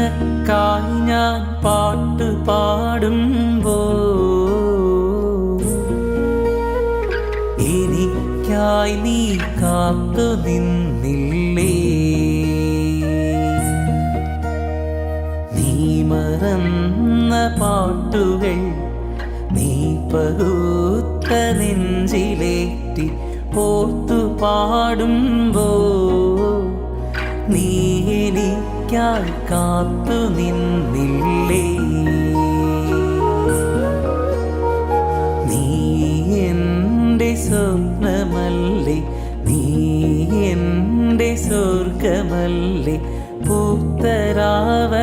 നിനക്കായി ഞാൻ പാട്ട് പാടുമ്പോ എനിക്കായി നീ കാത്തു നിന്നില്ലേ? നീ മറന്ന പാട്ടുകൾ നീ പകുത്ത നെഞ്ചിലേറ്റി ഓർത്തു പാടുമ്പോ നീ എനിക്കായി കാത്തു നിന്നില്ലേ നീ എന്റെ സ്വപ്നമല്ലേ? നീ എന്റെ സ്വർഗമല്ലേ? പൂത്തരാവല്ലേ